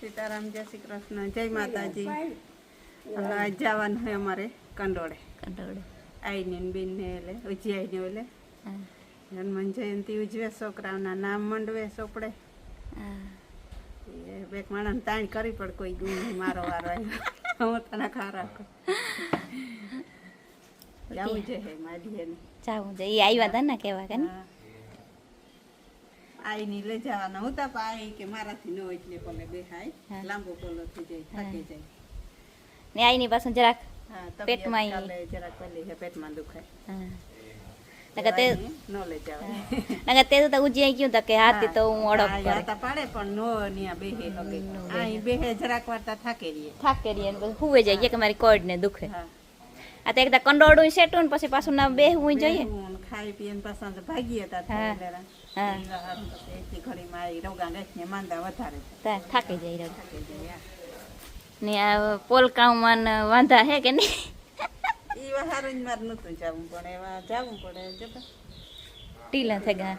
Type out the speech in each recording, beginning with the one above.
સીતારામ જય શ્રી કૃષ્ણ જય માતાજી. જવાનું હોય અમારે કંડોળે. કંડોળે. આઈને બેન ને એટલે ઉજી આઈને એટલે હનુમાન જયંતિ ઉજવે છોકરાઓના નામ મંડવે ચોપડે બે એ માણસ તાણ કરી પડે કોઈ ગુણ નહીં મારો વારો આવ્યો. હું તને ખા જવું જોઈએ મારી જવું જોઈએ એ આવ્યા હતા ને કેવા કે ને? આઈની લઈ જવાના હું તો આઈ કે મારાથી ન એટલે પલે બેહાય. લાંબો પોલો થઈ જાય થાકી જાય. ને આઈની પાછું જરાક પેટમાં જરાક પેલી પેટમાં દુખાય. નકર તે ન લઈ જવાય. નકર તે તો ઉજી ગયું તા કે હાથી તો હું કરે. પાડે પણ નો ન્યા બેહે હગે. અહીં બેહે. જરાક વારતા થાકે રહીએ થાકે રહીએ ને હુવે જાય કે મારી કોડ ને દુખે. હા. આ તો એકદા કંડોળું સેટું ને પછી પાછું ના બેહવું જોઈએ. ખાઈ પીએ પસંદ ભાગીએ તા એટલી ઘડીમાં આ રોગા ને માંદા વધારે થાકી જાય જાય ને આ પોલકાઉમાં ને વાંધા હે કે નહીં? એ હારું મારે નતું જવું પડે એવા જવું પડે જતા ઢીલા થઈ ગયા.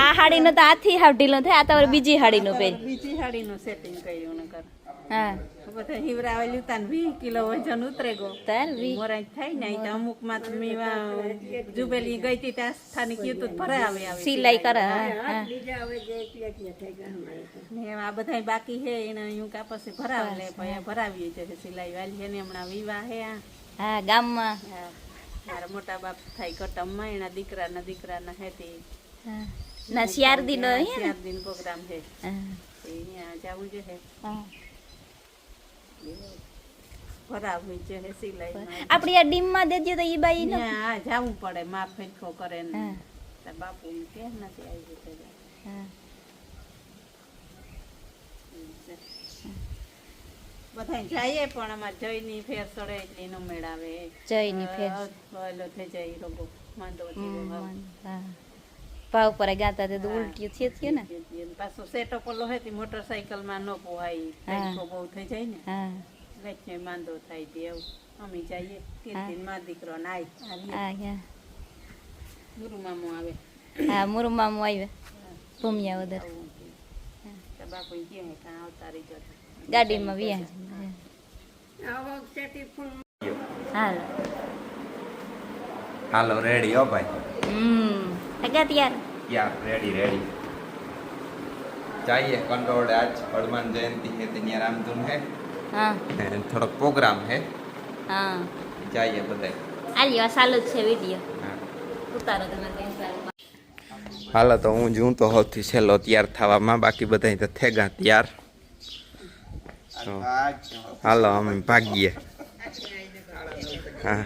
આ લે ને તો આથી હાવ ઢીલો થાય, આ તો બીજી હાડીનું પહેરી બીજી હાડીનું સેટિંગ કર્યું ને કર હા. હિવરાવેલી કિલો વજન ઉતરે વી મોરાજ થાય ને તો અમુકમાં તો મેં વા જુબેલી ગઈ હતી ત્યાં કીધું તો આવે આવે. સિલાઈ કરે હા હા ને એવા આ બધા બાકી હે એને હું કા પછી ભરાવે લે પછી ભરાવીએ છે સિલાઈ વાલી છે ને હમણાં વિવાહ હે હા ગામમાં. મારા મોટા બાપ થાય કટમમાં એના દીકરાના દીકરાના હે તે. હા. ના શિયાર દિન હે ચાર દિન પ્રોગ્રામ છે હા. અહીંયા જવું છે હે. હા. આપડી આ ડીમમાં દેજો તો ઈ બાઈ ને હા જાવું પડે માં ફેંકો કરે ને. તાર બાપુ કે નથી આવી જતો હા. બધા જઈએ પણ અમાર જય ની ફેર સડે એટલી ન મેળાવે ની ફેર. ઓલો થઈ જાય રોગો માંદો જાય હા. ભાવ પર ગાતા તે ઉલટી છે થયું ને. પાછું પાછો સેટો પેલો હે તે મોટરસાઇકલમાં ન પોહાય. બહુ થઈ જાય ને. હા. વેચને માંદો થાય તે એવું અમે જઈએ. કીર્તિનમાં દીકરો નાય આવીએ. હા મામો આવે. હા મુરુ મામો આવ્યા ભૂમિયા ઉધર બાપુ કે. કાં આવતા રહી જતા ગાડીમાં વ્યા હાલ. હાલો રેડી હો ભાઈ. હમ. હગા તૈયાર યાર રેડી રેડી જઈએ કંડોળે આજ હનુમાન જયંતી છે તે ત્યાં રામધૂન હે હા ને થોડોક પ્રોગ્રામ હે હા જઈએ બધાય આલ્યો સાલો છે વિડિયો ઉતારો તમે કઈ હાલો તો હું જઉં તો સૌથી છેલ્લો તૈયાર થવામાં બાકી બધા તો થેગા તૈયાર. હાલો અમે ભાગીએ. હા.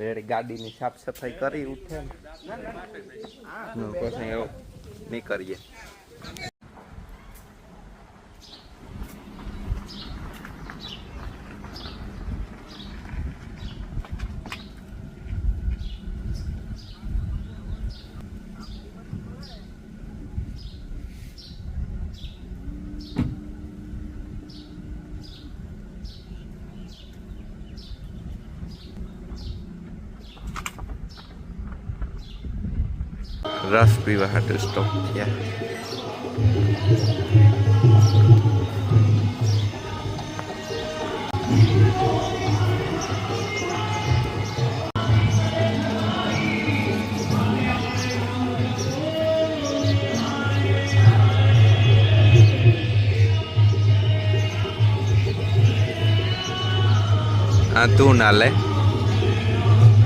રેડી ગાડીની સાફ સફાઈ કરી ઉઠે. ને પછી એવું નીકળીએ. રસ પીવા હાટુ સ્ટોપ થયા આ તું ના લે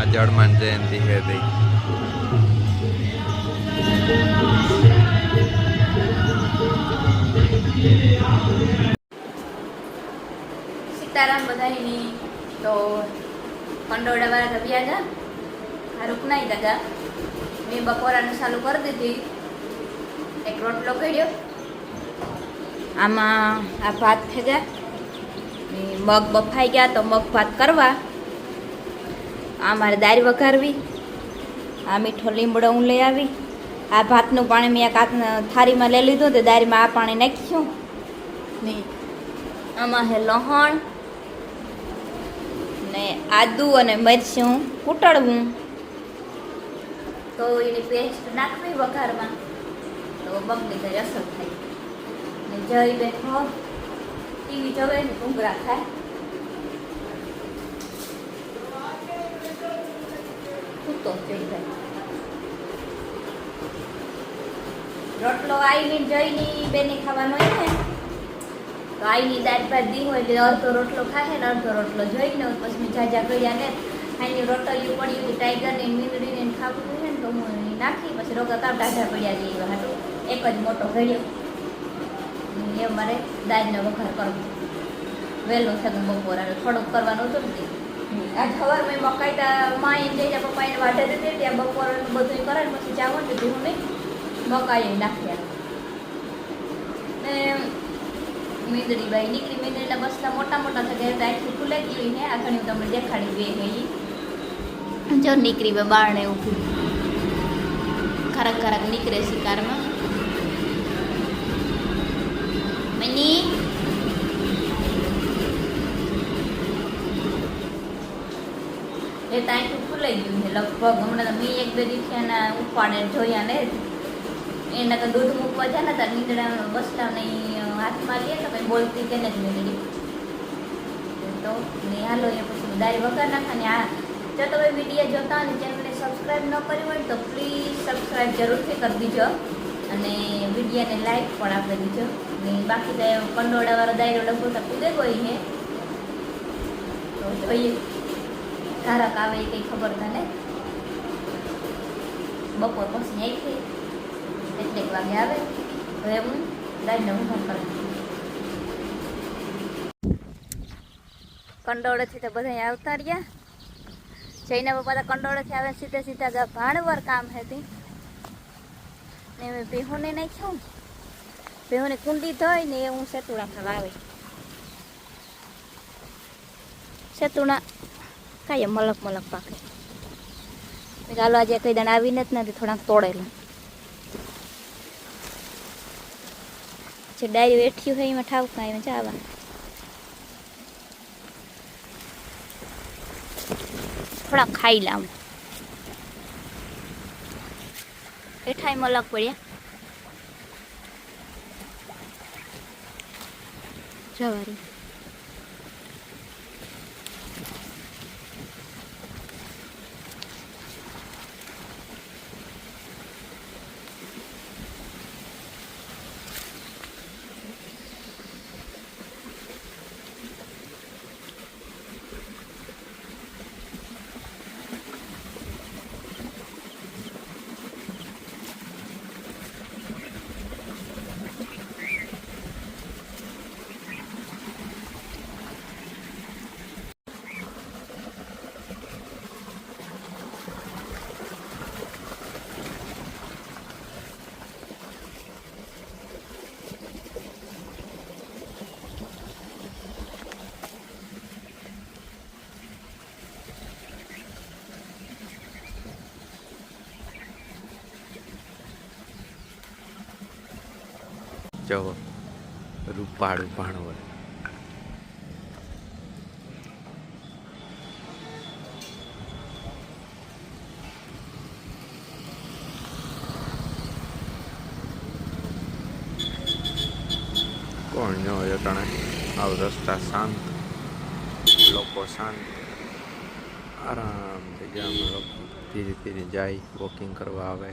આ જળમાન જયંતિ હે દઈ સીતારામ બધાની તો પંડોળાવાળા દબિયા જા આ રૂપનાઈ દાદા. મેં બપોરાનું ચાલુ કરી દીધી. એક રોટલો કર્યો. આમાં આ ભાત ગયા. મગ બફાઈ ગયા તો મગ ભાત કરવા. આ મારે દાળ વઘારવી. આ મીઠો લીમડો હું લઈ આવી. આ ભાતનું પાણી મેં કાત થાળીમાં લઈ લીધું તો દાળમાં આ પાણી નાખ્યું. ને આમાં હે લહણ ને આદુ અને મરચું કૂટળવું તો એની પેસ્ટ નાખવી વઘારમાં. તો બગડી ઘરે અસર થાય. ને જઈ બેઠો. ટીવી જોવે ને ઘૂંઘરા થાય સૂતો જઈ જાય રોટલો આઈની જઈની બેને ખાવાનો હોય ને, તો આઈની દાળ ભાત દી હોય, એટલે અડધો રોટલો ખાશે ને અડધો રોટલો જોઈને પછી જાજા કર્યા ને, આની રોટલીઓ પડી હતી ટાઈગર ને મીંદડી ને ખાવું હોય ને તો હું નાખી, પછી રોગા કામ ટાઢા પડ્યા જઈએ હાટું, એક જ મોટો ઘડ્યો. એ મારે દાળનો વઘાર કરવો. વહેલો થતું બપોર થોડુંક કરવાનું હતું ને ખબર મેં મકાઈ તા માઈ જઈ પપ્પા પપ્પાને વાઢે દીધી, ત્યાં બપોર બધું કરે ને પછી ચાવણ ને હું નહીં, મકાઈ નાખ્યા ને મીંદડી બાઈ નીકળી, મીંદડીના બસલા મોટા મોટા થઈ ગયા આખી ખુલે ગઈ ને આ ઘણી તમને દેખાડી બે હે. જો નીકળી બે બારણે ઊભી. ખરક ખરક નીકળે શિકારમાં. એ તાંખું ખુલાઈ ગયું છે. લગભગ હમણાં મેં એક બે દિવસે એના ઉપાડે જોયા ને. એને તો દૂધ મૂકવા જાય ને તાર નીંદડા બસલાને ઈ હાથમાં લે તો કંઈ બોલતી કે જ નીકળી તો ને હાલો એ પછી દારી વગર નાખા ને આ જો તમે વીડિયો જોતા અને ચેનલને સબસ્ક્રાઈબ ન કરી હોય તો પ્લીઝ સબસ્ક્રાઈબ જરૂરથી કરી દીજો. અને વિડીયાને લાઈક પણ આપી દીજો. ને બાકી કંડોળાવાળો દાયરો ડબ્બો તો કૂદે ગઈ હે. તો જોઈએ. ધારક આવે એ કંઈ ખબર તને? બપોર પછી આવી એટલેક વાગે આવે. હવે હું દાઈને ઊભા કરી કંડોળેથી તો બધા આવતા રહ્યા. જઈને પપ્પા તો કંડોળેથી આવે સીધે સીધા ભાણવર કામ હતી. ને મેં બેહુને નાખ્યું. બેહુને કુંડી ધોઈ ને એ હું સેતુડા ખાવા આવે. સેતુડા કાંઈ મલક મલક પાકે. ચાલો આજે કઈ દાણ આવીને જ નથી, થોડાક તોડેલું. જે ડાયરી વેઠ્યું હોય એમાં ઠાવ કાંઈ એમાં ચાવા થોડા ખાઈ લાવું. એઠાઈ મલક પડ્યા. જવારી જો રૂપાળું ભાણવર. કોણ ન હોય અટાણે? આવ રસ્તા શાંત, લોકો શાંત. આરામથી ગામના લોકો ધીરે ધીરે જાય વોકિંગ કરવા આવે.